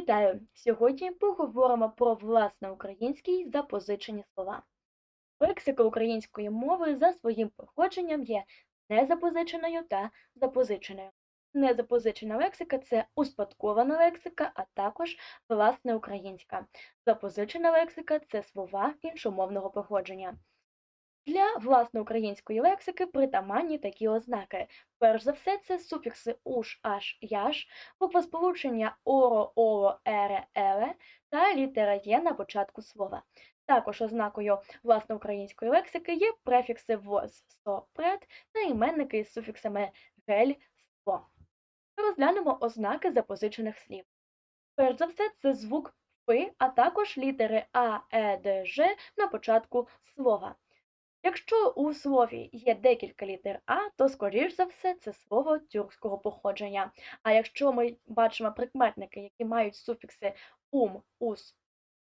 Вітаю! Сьогодні поговоримо про власне українські запозичені слова. Лексика української мови за своїм походженням є незапозиченою та запозиченою. Незапозичена лексика це успадкована лексика, а також власне українська. Запозичена лексика це слова іншомовного походження. Для власноукраїнської лексики притаманні такі ознаки. Перш за все, це суфікси уш, аш, яш, буквосполучення оро, оло, ере, еле та літера є на початку слова. Також ознакою власноукраїнської лексики є префікси воз, со, пред та іменники із суфіксами гель, ство. Розглянемо ознаки запозичених слів. Перш за все, це звук фи, а також літери А, Е, Д, Ж на початку слова. Якщо у слові є декілька літер А, то, скоріш за все, це слово тюркського походження. А якщо ми бачимо прикметники, які мають суфікси ум, ус,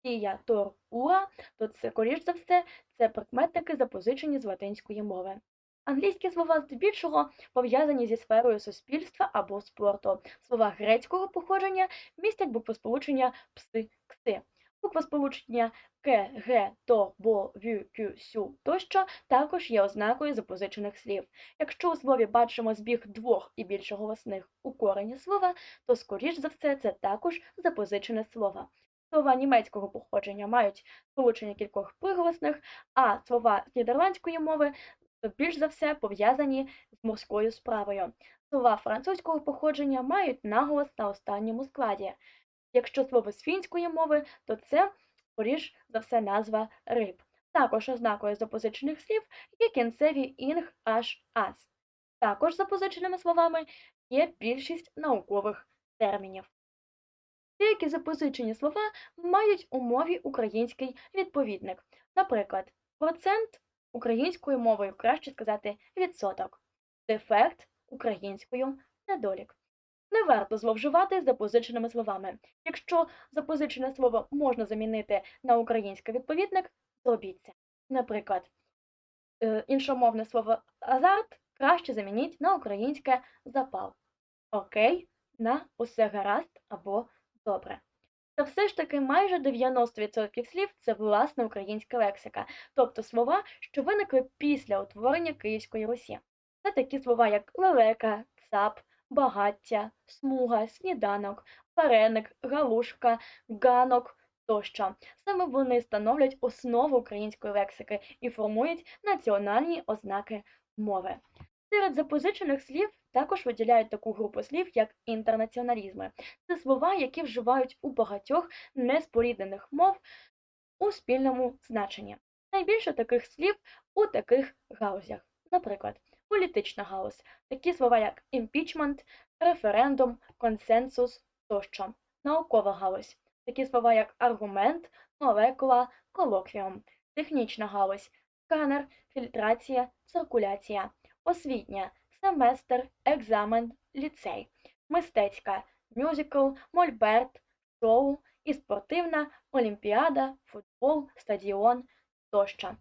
тія, тор, ура, то це, скоріш за все, це прикметники, запозичені з латинської мови. Англійські слова здебільшого пов'язані зі сферою суспільства або спорту. Слова грецького походження містять буквосполучення пси, кси. Буквосполучення ке, ге, то, бо, вю, кю, сю тощо також є ознакою запозичених слів. Якщо у слові бачимо збіг двох і більше голосних у корені слова, то, скоріш за все, це також запозичене слово. Слова німецького походження мають сполучення кількох приголосних, а слова з нідерландської мови більш за все пов'язані з морською справою. Слова французького походження мають наголос на останньому складі. Якщо слово з фінської мови, то це, скоріш за все, назва риб. Також ознакою запозичених слів є кінцеві інг, аж, ас. Також запозиченими словами є більшість наукових термінів. Деякі запозичені слова мають у мові український відповідник. Наприклад, процент українською мовою краще сказати відсоток, дефект українською недолік. Не варто зловживати запозиченими словами. Якщо запозичене слово можна замінити на український відповідник, зробіть це. Наприклад, е, іншомовне слово азарт краще замініть на українське запал. Окей, на усе гаразд або добре. Та все ж таки майже 90% слів це власна українська лексика, тобто слова, що виникли після утворення Київської Русі. Це такі слова, як лелека, цап, багаття, смуга, сніданок, вареник, галушка, ганок тощо. Саме вони становлять основу української лексики і формують національні ознаки мови. Серед запозичених слів також виділяють таку групу слів, як інтернаціоналізми. Це слова, які вживають у багатьох неспоріднених мов у спільному значенні. Найбільше таких слів у таких гаузях. Наприклад, політична галузь, такі слова, як імпічмент, референдум, консенсус тощо, наукова галузь, такі слова, як аргумент, молекула, колоквіум, технічна галузь, сканер, фільтрація, циркуляція, освітня, семестр, екзамен, ліцей, мистецька, мюзикл, мольберт, шоу і спортивна, олімпіада, футбол, стадіон тощо.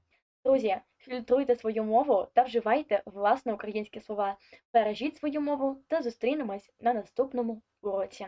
Друзі, фільтруйте свою мову та вживайте власне українські слова. Бережіть свою мову та зустрінемось на наступному уроці.